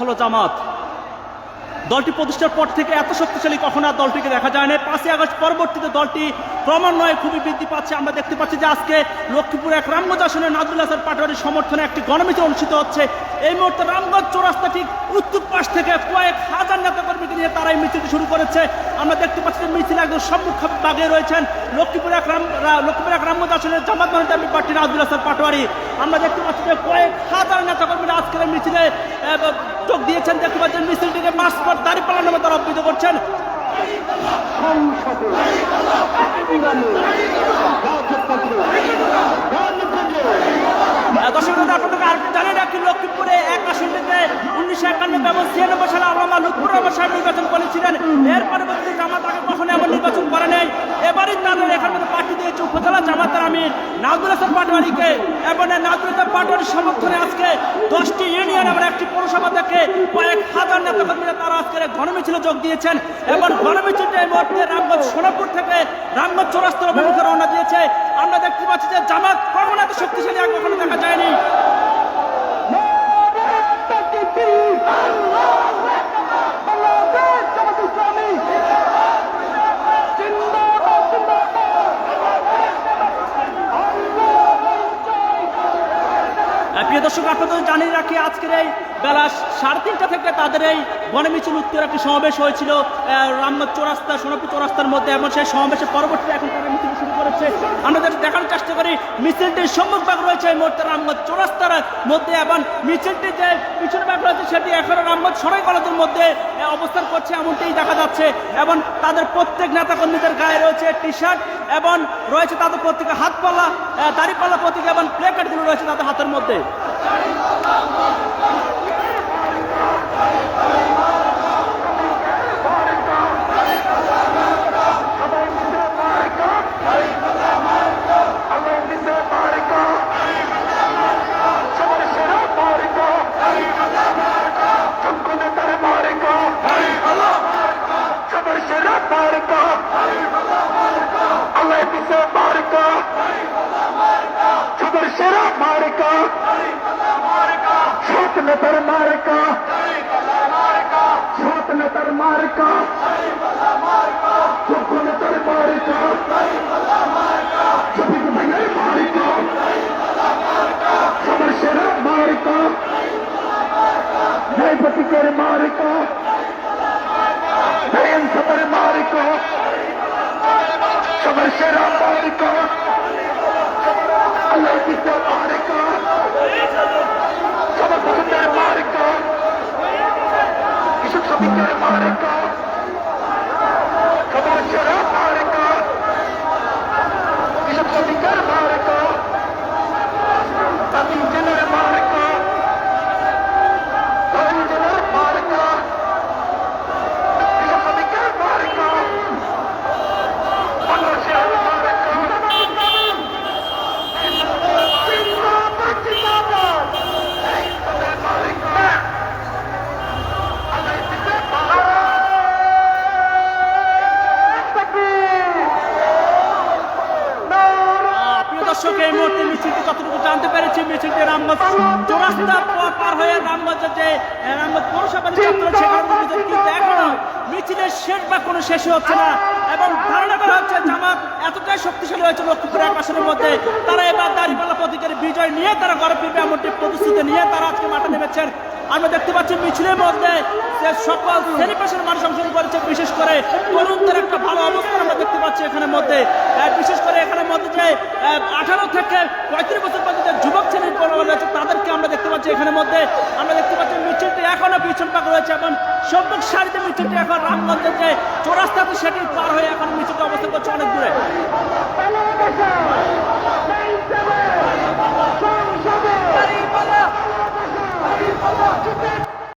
হলো জামাত। দলটি প্রতিষ্ঠার পর থেকে এত শক্তিশালী কখনো আর দলটিকে দেখা যায় না। পাঁচই আগস্ট পরবর্তীতে দলটি ক্রমান্বয়ে খুবই বৃদ্ধি পাচ্ছে। আমরা দেখতে পাচ্ছি যে আজকে লক্ষ্মীপুর এক রামগঞ্জ আসনে নাজুল হাসান পাটোয়ারির সমর্থনে একটি গণমিছিল অনুষ্ঠিত হচ্ছে। এই মুহূর্তে রামগঞ্জ চৌরাস্তা ঠিক উত্তর পাশ থেকে কয়েক হাজার মিছিলটি শুরু করেছে। আমরা দেখতে পাচ্ছি যে মিছিল একদম সম্মুখ বাগে রয়েছেন। লক্ষ্মীপুর এক রাম লক্ষ্মীপুর এক রামগঞ্জ আসনের জামাত মনিটারি পার্টি নাজুল হাসান পাটোয়ারি। আমরা দেখতে পাচ্ছি যে কয়েক হাজার নেতাকর্মীরা আজকের মিছিলে যোগ দিয়েছেন। দেখতে পাচ্ছেন মিছিলটিকে মাস পর দাঁড়িপাল্লা নামে তারা অভিহিত করছেন দর্শক আপনাদেরকে আরেকটু জানিয়ে রাখি লক্ষ্মীপুরে এক আসন থেকে উনিশশো একানব্বই এবং ছিয়ানব্বই সালে আল্লামা লুৎফুর রহমান সাহেব নির্বাচন করেছিলেন এর পরবর্তীতে জামাত আগে কখনো এমন নির্বাচন করে নেই। এবারই তাদের এখান থেকে পার্টি দিয়েছে উপজেলা জামাতের আমির নাজুল হাসান পাটোয়ারিকে এবং নাজুল হাসান পাটোয়ারির সমর্থনে আজকে দশটি ইউনিয়ন এবং একটি পৌরসভা থেকে কয়েক হাজার নেতাকর্মীরা তারা আজকের এই গণমিছিলে যোগ দিয়েছেন। এবং গণমিছিলটা এই মুহূর্তে রামগঞ্জ সোনাপুর থেকে রামগঞ্জ চৌরাস্তার অভিমুখে রওনা দিয়েছে। আমরা দেখতে পাচ্ছি যে জামাত কখনো এত শক্তিশালী আর কখনো দেখা যায়নি। প্রিয় দর্শক, আপনাদের জানিয়ে রাখি, আজকের এই বেলা সাড়ে তিনটা থেকে তাদের এই গণমিছিল উত্তর একটি সমাবেশ হয়েছিল রামনাথ চৌরাস্তা, সোনাপুর চৌরাস্তার মধ্যে। এবং সেই সমাবেশের পরবর্তীতে এখন তারা মিছিল করেছে। আমরা যাতে দেখানোর চেষ্টা করি, মিছিলটির সম্মুখ ভাগ রয়েছে এই মুহূর্তে রামগঞ্জ চৌরাস্তার মধ্যে এবং মিছিলটি যে পিছনে ভাগ রয়েছে সেটি এখনও রামগঞ্জ সরাই কলেজের মধ্যে অবস্থান করছে এমনটাই দেখা যাচ্ছে। এবং তাদের প্রত্যেক নেতাকর্মীদের গায়ে রয়েছে টি শার্ট এবং রয়েছে তাদের প্রত্যেকে হাত পাল্লা দাড়িপাল্লা প্রতীক এবং প্লে কার্ডগুলো রয়েছে তাদের হাতের মধ্যে। নেতার মার্কা সাত নেতার মার্কা যোগ্য নেতার মার্কা শফিক ভাইয়ের মার্কা সবার সেরা মার্কা ন্যায় প্রতীকের মার্কা ন্যায় সবার মার্কা সবার সেরা মার্কা আল্লাহ America. মিছিলটি যতটুকু জানতে পেরেছি, মিছিলটি রামগঞ্জ চৌরাস্তা পর হয়ে রামগঞ্জের যে রামগঞ্জ পৌরসভা যে চত্বর সেখানে কিন্তু এখনও মিছিলের শেষ বা কোনো শেষই হচ্ছে না। এবং ধারণা করা হচ্ছে জামাত এতটাই শক্তিশালী হয়েছে লক্ষ্মীপুর এক আসনের মধ্যে, তারা এবার দাঁড়িপাল্লা প্রতীকের বিজয় নিয়ে তারা ঘরে ফিরবে, এমনটি প্রতিশ্রুতি নিয়ে তারা আজকে মাঠে নেমেছেন। আমরা দেখতে পাচ্ছি মিছিলের মধ্যে যে সকল শ্রেণি মানুষ অংশগ্রহণ করেছে, বিশেষ করে তরুণদের একটা ভালো অবস্থান আমরা দেখতে পাচ্ছি এখানে মধ্যে। বিশেষ করে এখানে মধ্যে যে আঠারো থেকে পঁয়ত্রিশ বছর পর্যন্ত যে যুবক শ্রেণির পরিবার রয়েছে তাদেরকে আমরা দেখতে পাচ্ছি এখানের মধ্যে আমরা দেখতে পাচ্ছি মিছিলটি এখনও পিছন পাক রয়েছে এবং সম্মুখ সারিতে মিছিলটি এখন রামগঞ্জের যে চৌরাস্তাতে সেটি পার হয়ে এখন মিছিলটি অবস্থান করছে অনেক দূরে।